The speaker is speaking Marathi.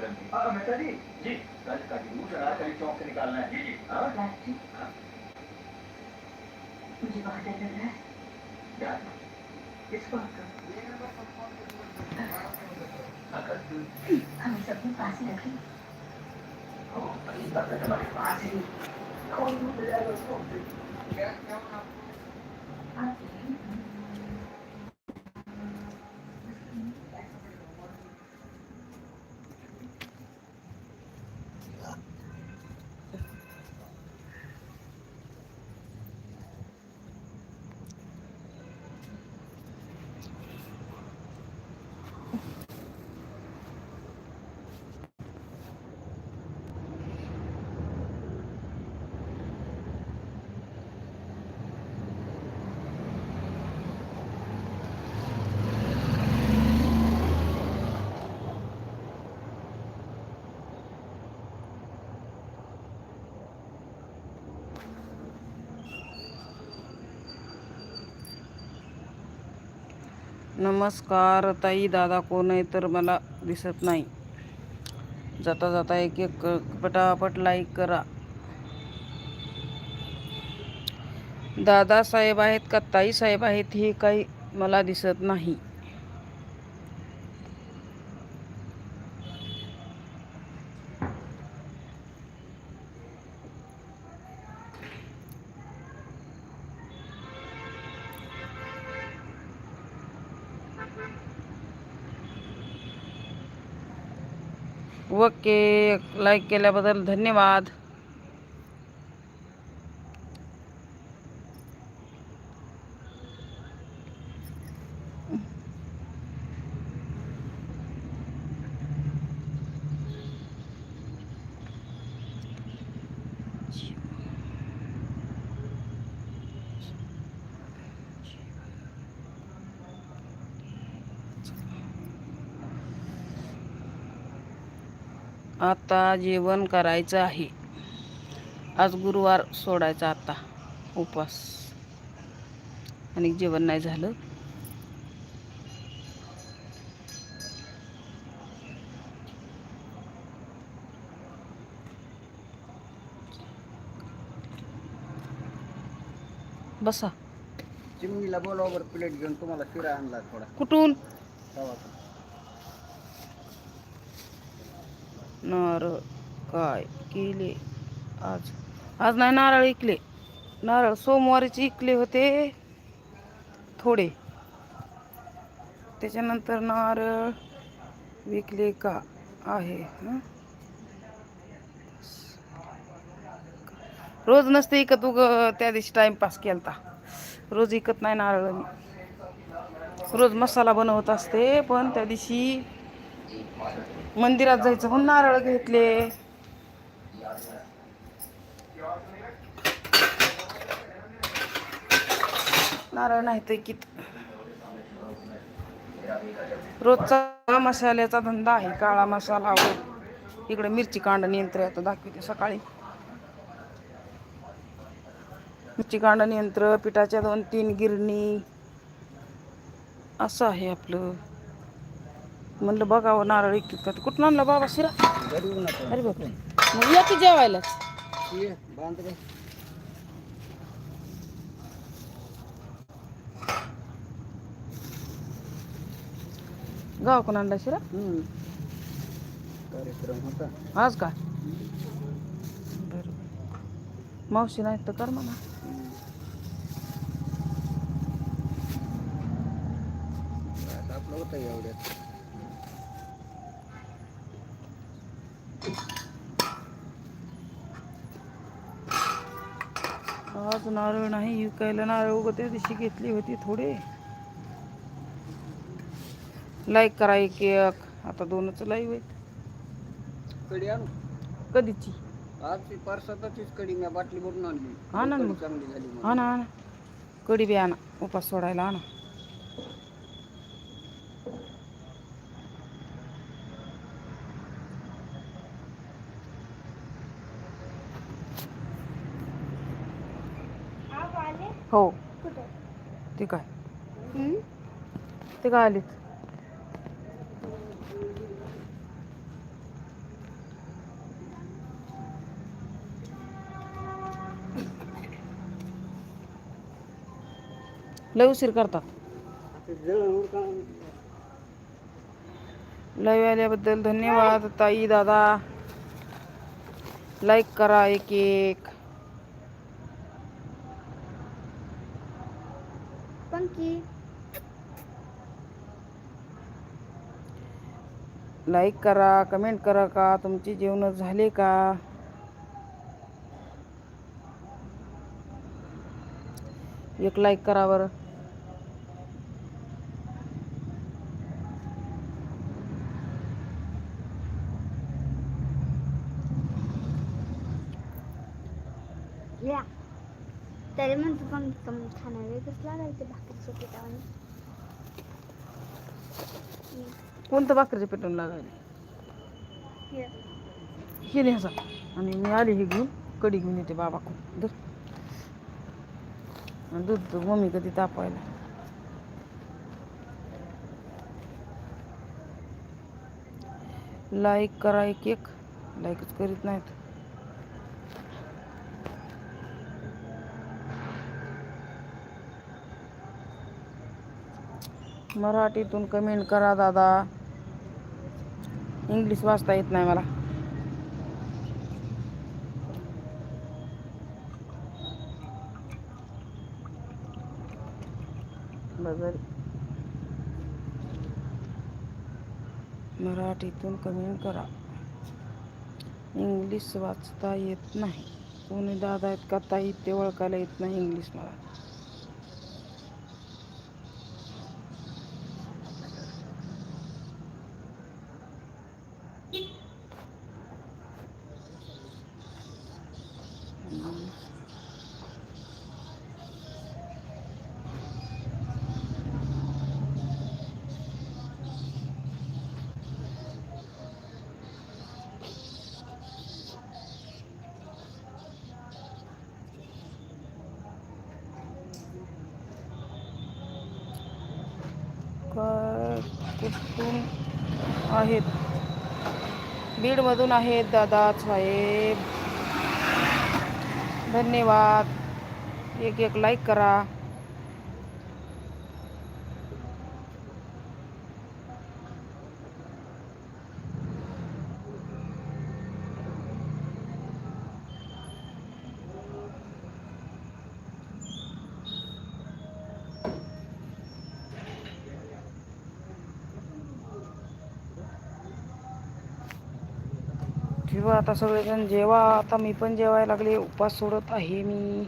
हाँ मेहता जी। जी। कल का जूस अनारकली चौक से निकालना है। जी जी। हाँ? मुझे बहुत डर लग रहा है। क्या? किस बात का हमें पास ही रखें। हमारे पास ही कौन बुलाएगा उसको नमस्कार ताई दादा कोण आहे तर मला दिसत नाही. जाता जाता एक एक पटापट लाईक करा. दादा साहेब आहेत का ताई साहेब आहेत हे काही मला दिसत नाही. ओके लाईक केल्याबद्दल धन्यवाद. आता जेवण करायचं आहे. आज गुरुवार सोडायचा आता उपवास. आणि जेवण नाही झालं. बसा. चिमणीला बोलावर प्लेट घेऊन तुम्हाला शिरा आणला थोडा. कुठून? नारळ काय केले आज? आज नाही नारळ इकले. नारळ सोमवारीचे इकले होते. थोडे. त्याच्यानंतर नारळ विकले का आहे रोज नसते इकत उग त्या दिवशी टाइमपास केलता. रोज इकत नाही नारळ. रोज मसाला बनवत असते पण त्या दिवशी मंदिरात जायचं म्हणून नारळ घेतले. नारळ नाही ते कित. रोजचा मसाल्याचा धंदा आहे काळा मसाला हो. इकडे मिरची कांडणी यंत्र आहे आता दाखवते सकाळी. मिरची कांडणी यंत्र पिठाच्या दोन तीन गिरणी. असं आहे आपलं. म्हणलं बघावं नारळ इतकी का कुठून आणलं बाबा शिरा. अरे बापरे. मग या की जेवायला. गाव कोण आणला शिरा? हम्म. कार्यक्रम होता. आज का? मावशी नाही तर कर म्हणा. आता आपलं होतं एवढ्यात. आज नारळ नाही विकायला नारळ उगं त्या दिवशी घेतली होती थोडे. लाईक करा एक एक. आता दोनच लाईव्ह आहेत. कडी आणू? कधीची? आज ती परसातच कडी मी बाटली भरून आणली. हा ना कडी. चांगली झाली. हा ना हा ना. कढी बी आणा उपास सोडायला आणा. हो. ती काय? हम्म? ते काय आलीत? लय उशीर करतात. आल्याबद्दल धन्यवाद ताई दादा. लाईक करा एक एक. पंकी लाईक करा कमेंट करा का? तुमची जेवण झाले का? एक लाइक करा बरं. कम खाणं वेगळंच लागायचं भाकरीच्या पिठावाने. कोणतं भाकरीचे पेटून लागायला हे. न्यायचा आणि मी आली हे घेऊन. कढी घेऊन येते बाबा दूध आणि दूध मम्मी कधी तापायला लाईक करा एक एक लाईकच करीत नाहीत. मराठीतून कमेंट करा दादा. इंग्लिश वाचता येत नाही मला. मराठीतून कमेंट करा. इंग्लिश वाचता येत नाही. कोणी दादा आहेत का ताई? ते ओळखायला येत नाही इंग्लिश मला. कुठून आहेत? बीडमधून आहेत दादा साहेब. धन्यवाद. एक एक लाईक करा. किंवा आता सगळेजण जेवा आता मी पण जेवायला लागले उपास सोडत आहे मी.